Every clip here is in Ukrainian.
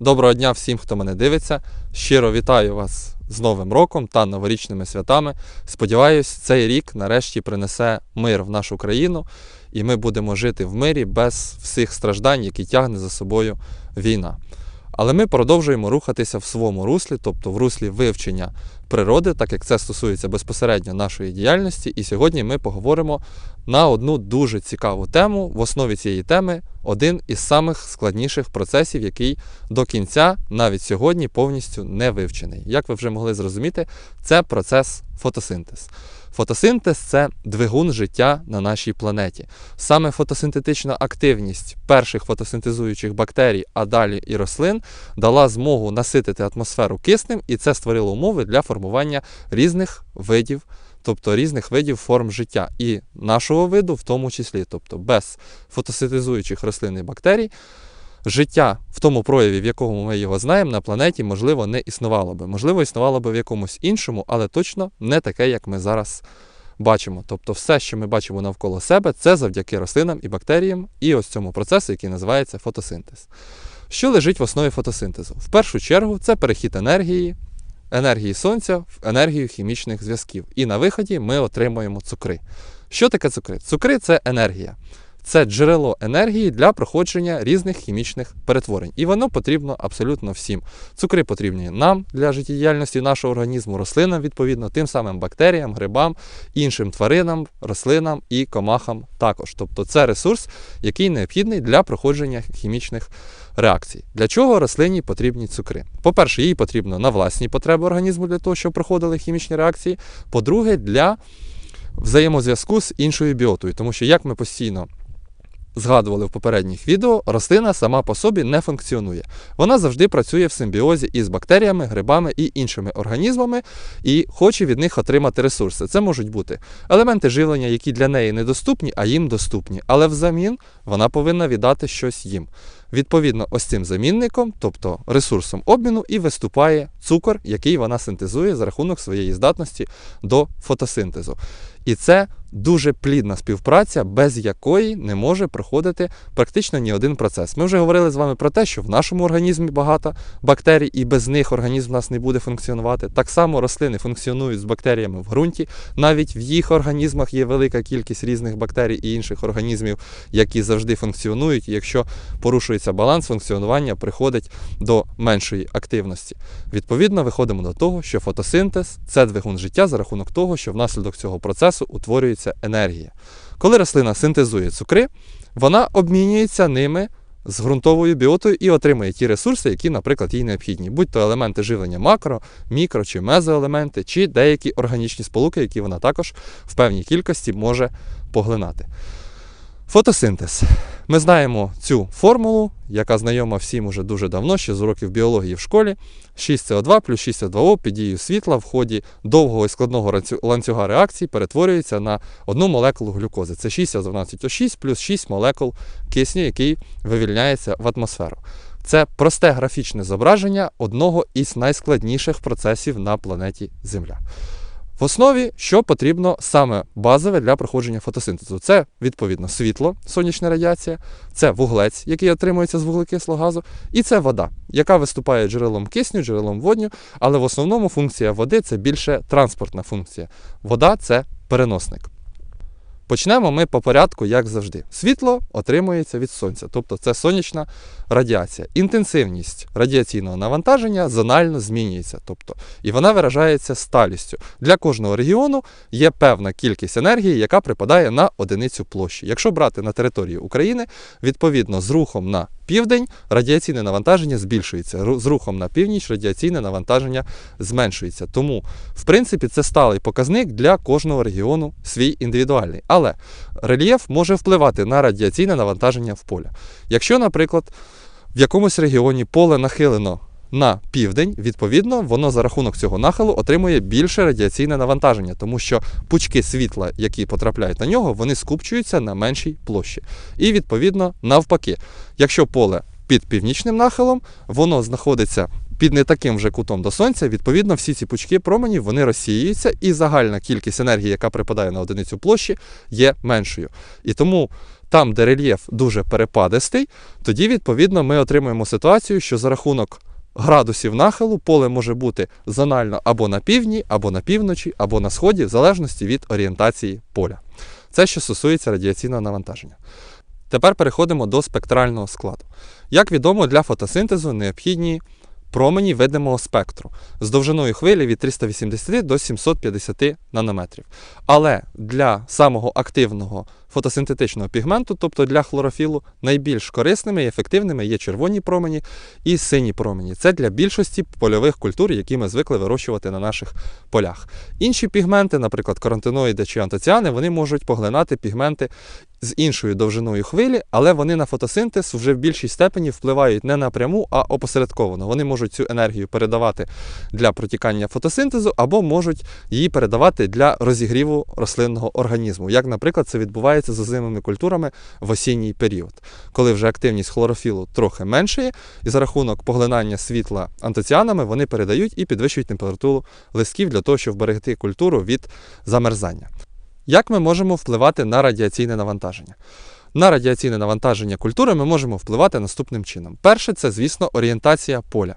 Доброго дня всім, хто мене дивиться. Щиро вітаю вас з Новим роком та новорічними святами. Сподіваюсь, цей рік нарешті принесе мир в нашу країну, і ми будемо жити в мирі без всіх страждань, які тягне за собою війна. Але ми продовжуємо рухатися в своєму руслі, тобто в руслі вивчення природи, так як це стосується безпосередньо нашої діяльності. І сьогодні ми поговоримо на одну дуже цікаву тему. В основі цієї теми один із самих складніших процесів, який до кінця, навіть сьогодні, повністю не вивчений. Як ви вже могли зрозуміти, це процес фотосинтез. Фотосинтез це двигун життя на нашій планеті. Саме фотосинтетична активність перших фотосинтезуючих бактерій, а далі і рослин, дала змогу наситити атмосферу киснем, і це створило умови для формування різних видів, тобто різних видів форм життя, і нашого виду в тому числі, тобто без фотосинтезуючих рослин і бактерій. Життя в тому прояві, в якому ми його знаємо, на планеті, можливо, не існувало би. Можливо, існувало би в якомусь іншому, але точно не таке, як ми зараз бачимо. Тобто, все, що ми бачимо навколо себе, це завдяки рослинам і бактеріям, і ось цьому процесу, який називається фотосинтез. Що лежить в основі фотосинтезу? В першу чергу, це перехід енергії, енергії сонця в енергію хімічних зв'язків. І на виході ми отримуємо цукри. Що таке цукри? Цукри це енергія це джерело енергії для проходження різних хімічних перетворень. І воно потрібно абсолютно всім. Цукри потрібні нам для життєдіяльності нашого організму, рослинам, відповідно, тим самим бактеріям, грибам, іншим тваринам, рослинам і комахам також. Тобто це ресурс, який необхідний для проходження хімічних реакцій. Для чого рослині потрібні цукри? По-перше, їй потрібно на власні потреби організму для того, щоб проходили хімічні реакції. По-друге, для взаємозв'язку з іншою біотою, тому що як ми постійно згадували в попередніх відео, рослина сама по собі не функціонує. Вона завжди працює в симбіозі із бактеріями, грибами і іншими організмами і хоче від них отримати ресурси. Це можуть бути елементи живлення, які для неї недоступні, а їм доступні. Але взамін вона повинна віддати щось їм. Відповідно, ось цим замінником, тобто ресурсом обміну, і виступає цукор, який вона синтезує за рахунок своєї здатності до фотосинтезу. І це дуже плідна співпраця, без якої не може проходити практично ні один процес. Ми вже говорили з вами про те, що в нашому організмі багато бактерій, і без них організм у нас не буде функціонувати. Так само рослини функціонують з бактеріями в ґрунті. Навіть в їх організмах є велика кількість різних бактерій і інших організмів, які завжди функціонують. І якщо порушується баланс, функціонування приходить до меншої активності. Відповідно, виходимо до того, що фотосинтез це двигун життя за рахунок того, що внаслідок цього процесу утворюється енергія. Коли рослина синтезує цукри, вона обмінюється ними з ґрунтовою біотою і отримує ті ресурси, які, наприклад, їй необхідні, будь то елементи живлення макро, мікро чи мезоелементи, чи деякі органічні сполуки, які вона також в певній кількості може поглинати. Фотосинтез. Ми знаємо цю формулу, яка знайома всім уже дуже давно, ще з уроків біології в школі. 6СО2 плюс 6О2О під дією світла в ході довгого і складного ланцюга реакції перетворюється на одну молекулу глюкози. Це 6О12О6 плюс 6 молекул кисню, який вивільняється в атмосферу. Це просте графічне зображення одного із найскладніших процесів на планеті Земля. В основі, що потрібно саме базове для проходження фотосинтезу, це відповідно світло, сонячна радіація, це вуглець, який отримується з вуглекислого газу, і це вода, яка виступає джерелом кисню, джерелом водню, але в основному функція води це більше транспортна функція. Вода це переносник. Почнемо ми по порядку, як завжди. Світло отримується від сонця, тобто це сонячна радіація. Інтенсивність радіаційного навантаження зонально змінюється, тобто, і вона виражається сталістю. Для кожного регіону є певна кількість енергії, яка припадає на одиницю площі. Якщо брати на території України, відповідно з рухом на південь радіаційне навантаження збільшується. З рухом на північ радіаційне навантаження зменшується. Тому, в принципі, це сталий показник для кожного регіону свій індивідуальний. Але рельєф може впливати на радіаційне навантаження в поля. Якщо, наприклад, в якомусь регіоні поле нахилено на південь, відповідно, воно за рахунок цього нахилу отримує більше радіаційне навантаження, тому що пучки світла, які потрапляють на нього, вони скупчуються на меншій площі. І відповідно навпаки, якщо поле під північним нахилом, воно знаходиться. Під не таким вже кутом до сонця, відповідно, всі ці пучки променів вони розсіюються, і загальна кількість енергії, яка припадає на одиницю площі, є меншою. І тому Там, де рельєф дуже перепадистий, тоді, відповідно, ми отримуємо ситуацію, що за рахунок градусів нахилу поле може бути зонально або на півдні, або на півночі, або на сході, в залежності від орієнтації поля. Це що стосується радіаційного навантаження. Тепер переходимо до спектрального складу. Як відомо, для фотосинтезу необхідні промені видимого спектру з довжиною хвилі від 380 до 750 нанометрів. Але для самого активного фотосинтетичного пігменту, тобто для хлорофілу, найбільш корисними і ефективними є червоні промені і сині промені. Це для більшості польових культур, які ми звикли вирощувати на наших полях. Інші пігменти, наприклад, каротиноїди чи антоціани, вони можуть поглинати пігменти з іншою довжиною хвилі, але вони на фотосинтез вже в більшій степені впливають не напряму, а опосередковано. Вони можуть цю енергію передавати для протікання фотосинтезу або можуть її передавати для розігріву рослинного організму, як, наприклад, це відбувається з озимими культурами в осінній період, коли вже активність хлорофілу трохи меншає, і за рахунок поглинання світла антоціанами вони передають і підвищують температуру листків для того, щоб вберегти культуру від замерзання. Як ми можемо впливати на радіаційне навантаження? На радіаційне навантаження культури ми можемо впливати наступним чином. Перше, це, звісно, орієнтація поля.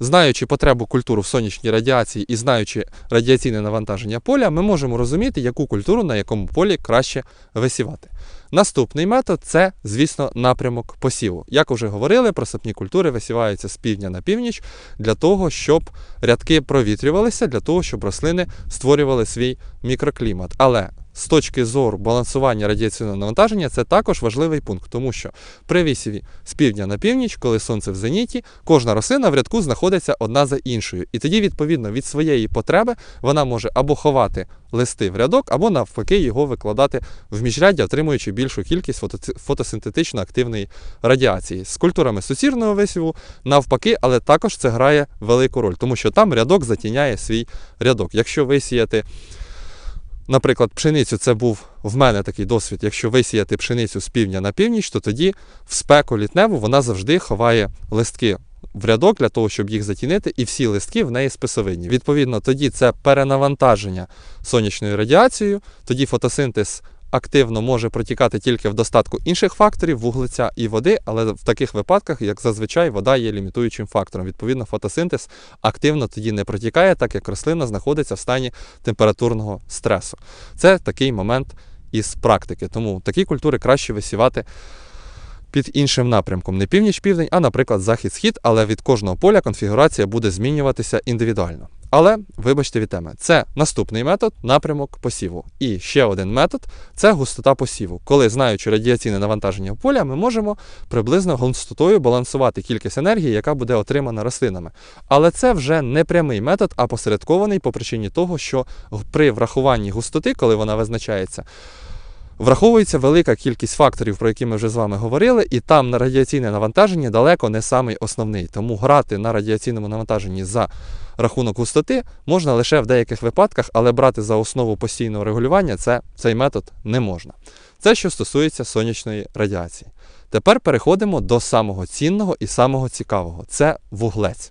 Знаючи потребу культури в сонячній радіації і знаючи радіаційне навантаження поля, ми можемо розуміти, яку культуру на якому полі краще висівати. Наступний метод це, звісно, напрямок посіву. Як вже говорили, просипні культури висіваються з півдня на північ для того, щоб рядки провітрювалися, для того, щоб рослини створювали свій мікроклімат. Але з точки зору балансування радіаційного навантаження, це також важливий пункт, тому що при висіві з півдня на північ, коли сонце в зеніті, кожна рослина в рядку знаходиться одна за іншою. І тоді, відповідно, від своєї потреби вона може або ховати листи в рядок, або навпаки його викладати в міжряддя, отримуючи більшу кількість фото- фотосинтетично активної радіації. З культурами суцірного висіву навпаки, але також це грає велику роль, тому що там рядок затіняє свій рядок. Якщо висіяти Наприклад, пшеницю це був в мене такий досвід. Якщо висіяти пшеницю з півдня на північ, то тоді в спеку літневу вона завжди ховає листки в рядок для того, щоб їх затінити, і всі листки в неї списовинні. Відповідно, тоді це перенавантаження сонячною радіацією, тоді фотосинтез активно може протікати тільки в достатку інших факторів, вуглеця і води, але в таких випадках, як зазвичай, вода є лімітуючим фактором. Відповідно, фотосинтез активно тоді не протікає, так як рослина знаходиться в стані температурного стресу. Це такий момент із практики. Тому такі культури краще висівати під іншим напрямком. Не північ-південь, а, наприклад, захід-схід, але від кожного поля конфігурація буде змінюватися індивідуально. Але, вибачте від теми, це наступний метод напрямок посіву. І ще один метод це густота посіву. Коли, знаючи радіаційне навантаження поля, ми можемо приблизно густотою балансувати кількість енергії, яка буде отримана рослинами. Але це вже не прямий метод, а посередкований по причині того, що при врахуванні густоти, коли вона визначається, Враховується велика кількість факторів, про які ми вже з вами говорили, і там на радіаційне навантаження далеко не самий основний. Тому грати на радіаційному навантаженні за рахунок густоти можна лише в деяких випадках, але брати за основу постійного регулювання це, цей метод не можна. Це що стосується сонячної радіації. Тепер переходимо до самого цінного і самого цікавого це вуглець.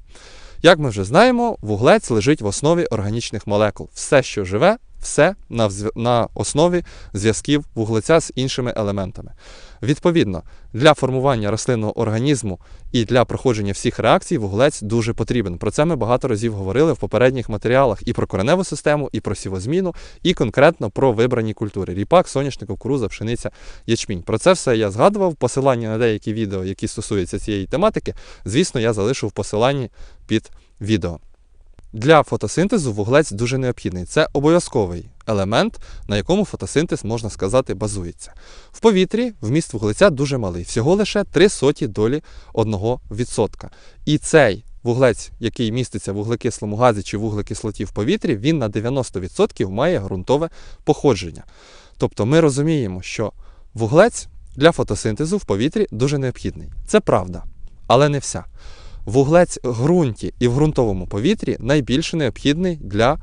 Як ми вже знаємо, вуглець лежить в основі органічних молекул. Все, що живе, все на, на основі зв'язків вуглеця з іншими елементами. Відповідно, для формування рослинного організму і для проходження всіх реакцій вуглець дуже потрібен. Про це ми багато разів говорили в попередніх матеріалах і про кореневу систему, і про сівозміну, і конкретно про вибрані культури: ріпак, соняшник, кукуруза, пшениця, ячмінь. Про це все я згадував. Посилання на деякі відео, які стосуються цієї тематики, звісно, я залишу в посиланні під відео. Для фотосинтезу вуглець дуже необхідний. Це обов'язковий елемент, на якому фотосинтез, можна сказати, базується. В повітрі вміст вуглеця дуже малий, всього лише 3 соті долі 1%. І цей вуглець, який міститься в вуглекислому газі чи вуглекислоті в повітрі, він на 90% має ґрунтове походження. Тобто ми розуміємо, що вуглець для фотосинтезу в повітрі дуже необхідний. Це правда, але не вся. Вуглець в ґрунті і в ґрунтовому повітрі найбільше необхідний для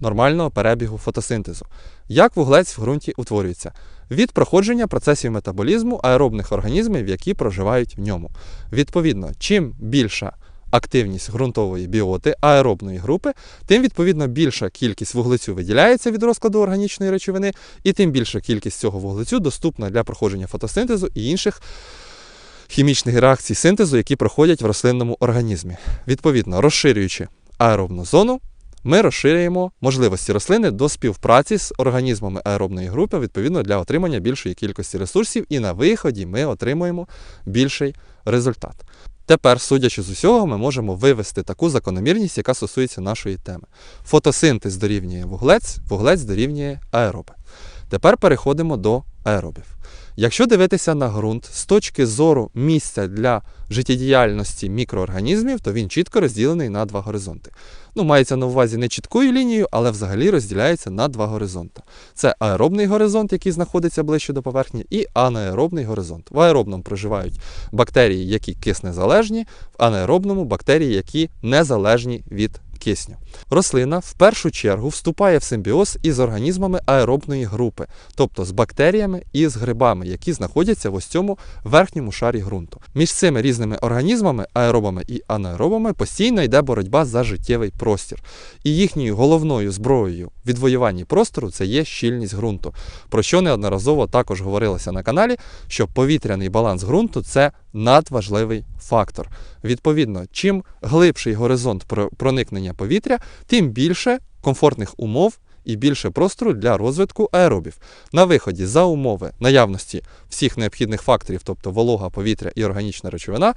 нормального перебігу фотосинтезу. Як вуглець в ґрунті утворюється? Від проходження процесів метаболізму аеробних організмів, які проживають в ньому. Відповідно, чим більша активність ґрунтової біоти, аеробної групи, тим відповідно більша кількість вуглецю виділяється від розкладу органічної речовини, і тим більша кількість цього вуглецю доступна для проходження фотосинтезу і інших хімічних реакцій синтезу, які проходять в рослинному організмі. Відповідно, розширюючи аеробну зону, ми розширюємо можливості рослини до співпраці з організмами аеробної групи, відповідно для отримання більшої кількості ресурсів, і на виході ми отримуємо більший результат. Тепер, судячи з усього, ми можемо вивести таку закономірність, яка стосується нашої теми. Фотосинтез дорівнює вуглець, вуглець дорівнює аероби. Тепер переходимо до аеробів. Якщо дивитися на ґрунт з точки зору місця для життєдіяльності мікроорганізмів, то він чітко розділений на два горизонти. Ну, мається на увазі не чіткою лінією, але взагалі розділяється на два горизонти. Це аеробний горизонт, який знаходиться ближче до поверхні, і анаеробний горизонт. В аеробному проживають бактерії, які киснезалежні, в анаеробному бактерії, які незалежні від кисню. Рослина в першу чергу вступає в симбіоз із організмами аеробної групи, тобто з бактеріями і з грибами, які знаходяться в ось цьому верхньому шарі ґрунту. Між цими різними організмами, аеробами і анаеробами, постійно йде боротьба за життєвий простір. І їхньою головною зброєю відвоюванні простору це є щільність ґрунту, про що неодноразово також говорилося на каналі, що повітряний баланс ґрунту це надважливий фактор. Відповідно, чим глибший горизонт про- проникнення повітря, тим більше комфортних умов і більше простору для розвитку аеробів. На виході за умови наявності всіх необхідних факторів, тобто волога, повітря і органічна речовина.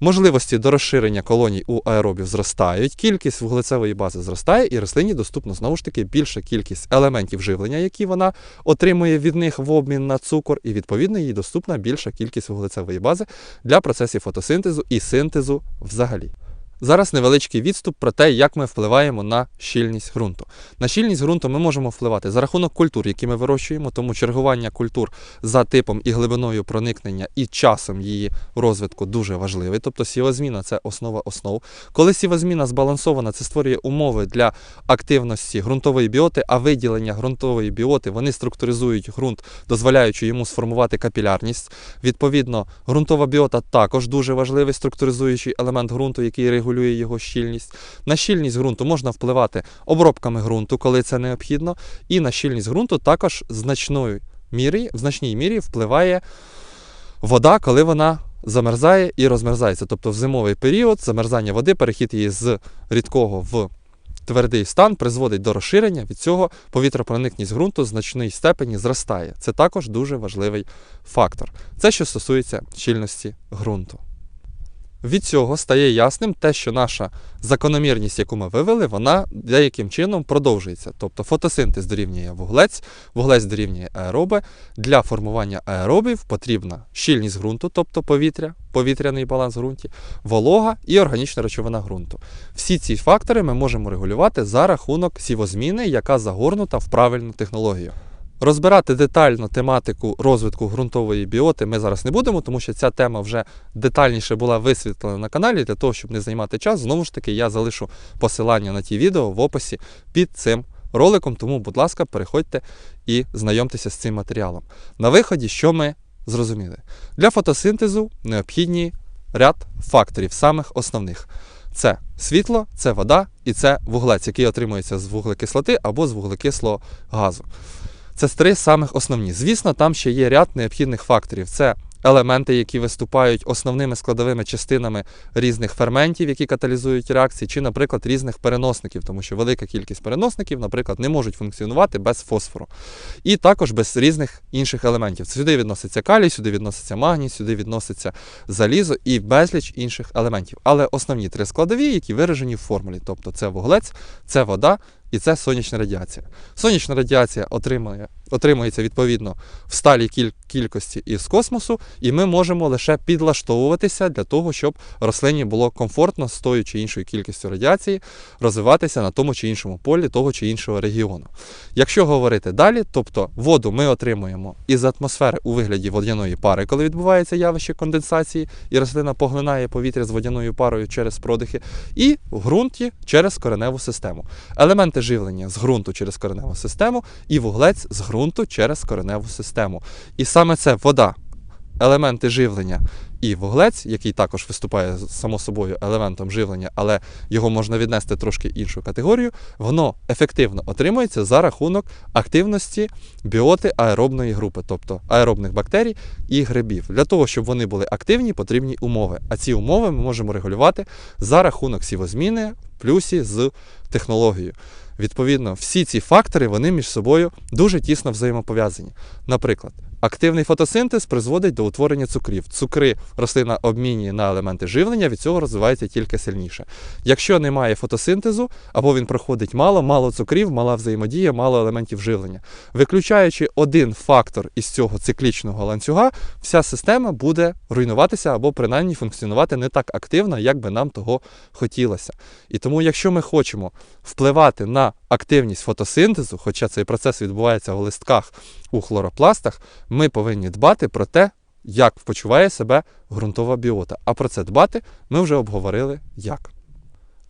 Можливості до розширення колоній у аеробів зростають, кількість вуглецевої бази зростає, і рослині доступно знову ж таки більша кількість елементів живлення, які вона отримує від них в обмін на цукор, і відповідно їй доступна більша кількість вуглецевої бази для процесів фотосинтезу і синтезу взагалі. Зараз невеличкий відступ про те, як ми впливаємо на щільність ґрунту. На щільність ґрунту ми можемо впливати за рахунок культур, які ми вирощуємо, тому чергування культур за типом і глибиною проникнення і часом її розвитку дуже важливий. Тобто сівозміна це основа основ. Коли сівозміна збалансована, це створює умови для активності ґрунтової біоти, а виділення ґрунтової біоти вони структуризують ґрунт, дозволяючи йому сформувати капілярність. Відповідно, ґрунтова біота також дуже важливий структуризуючий елемент ґрунту, який регулює його щільність. На щільність ґрунту можна впливати обробками ґрунту, коли це необхідно, і на щільність ґрунту також значною мірі, в значній мірі впливає вода, коли вона замерзає і розмерзається. Тобто в зимовий період замерзання води, перехід її з рідкого в твердий стан призводить до розширення. Від цього повітропроникність ґрунту в значній степені зростає. Це також дуже важливий фактор. Це що стосується щільності ґрунту. Від цього стає ясним те, що наша закономірність, яку ми вивели, вона деяким чином продовжується. Тобто фотосинтез дорівнює вуглець, вуглець дорівнює аероби. Для формування аеробів потрібна щільність ґрунту, тобто повітря, повітряний баланс ґрунті, волога і органічна речовина ґрунту. Всі ці фактори ми можемо регулювати за рахунок сівозміни, яка загорнута в правильну технологію. Розбирати детально тематику розвитку ґрунтової біоти ми зараз не будемо, тому що ця тема вже детальніше була висвітлена на каналі. Для того, щоб не займати час, знову ж таки, я залишу посилання на ті відео в описі під цим роликом. Тому, будь ласка, переходьте і знайомтеся з цим матеріалом. На виході, що ми зрозуміли? Для фотосинтезу необхідні ряд факторів, самих основних. Це світло, це вода і це вуглець, який отримується з вуглекислоти або з вуглекислого газу. Це три самих основні. Звісно, там ще є ряд необхідних факторів. Це елементи, які виступають основними складовими частинами різних ферментів, які каталізують реакції, чи, наприклад, різних переносників, тому що велика кількість переносників, наприклад, не можуть функціонувати без фосфору. І також без різних інших елементів. Сюди відноситься калій, сюди відноситься магній, сюди відноситься залізо і безліч інших елементів. Але основні три складові, які виражені в формулі, тобто це вуглець, це вода і це сонячна радіація. Сонячна радіація отримує, отримується відповідно в сталій кіль- кількості із космосу, і ми можемо лише підлаштовуватися для того, щоб рослині було комфортно з тою чи іншою кількістю радіації розвиватися на тому чи іншому полі того чи іншого регіону. Якщо говорити далі, тобто воду ми отримуємо із атмосфери у вигляді водяної пари, коли відбувається явище конденсації, і рослина поглинає повітря з водяною парою через продихи, і в ґрунті через кореневу систему. Елементи живлення з ґрунту через кореневу систему і вуглець з ґрунту через кореневу систему. І саме це вода, елементи живлення і вуглець, який також виступає само собою елементом живлення, але його можна віднести трошки іншу категорію, воно ефективно отримується за рахунок активності біоти аеробної групи, тобто аеробних бактерій і грибів. Для того, щоб вони були активні, потрібні умови. А ці умови ми можемо регулювати за рахунок сівозміни в плюсі з технологією. Відповідно, всі ці фактори вони між собою дуже тісно взаємопов'язані. Наприклад, активний фотосинтез призводить до утворення цукрів. Цукри рослина обмінює на елементи живлення, від цього розвивається тільки сильніше. Якщо немає фотосинтезу, або він проходить мало, мало цукрів, мала взаємодія, мало елементів живлення. Виключаючи один фактор із цього циклічного ланцюга, вся система буде руйнуватися або принаймні функціонувати не так активно, як би нам того хотілося. І тому, якщо ми хочемо впливати на активність фотосинтезу, хоча цей процес відбувається у листках у хлоропластах, ми повинні дбати про те, як почуває себе ґрунтова біота. А про це дбати ми вже обговорили як.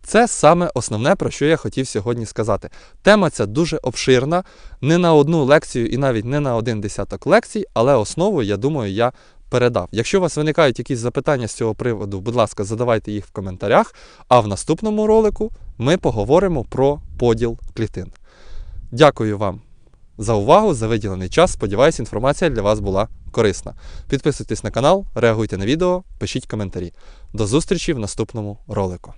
Це саме основне, про що я хотів сьогодні сказати. Тема ця дуже обширна, не на одну лекцію і навіть не на один десяток лекцій, але основу, я думаю, я передав. Якщо у вас виникають якісь запитання з цього приводу, будь ласка, задавайте їх в коментарях. А в наступному ролику ми поговоримо про поділ клітин. Дякую вам за увагу, за виділений час. Сподіваюсь, інформація для вас була корисна. Підписуйтесь на канал, реагуйте на відео, пишіть коментарі. До зустрічі в наступному ролику.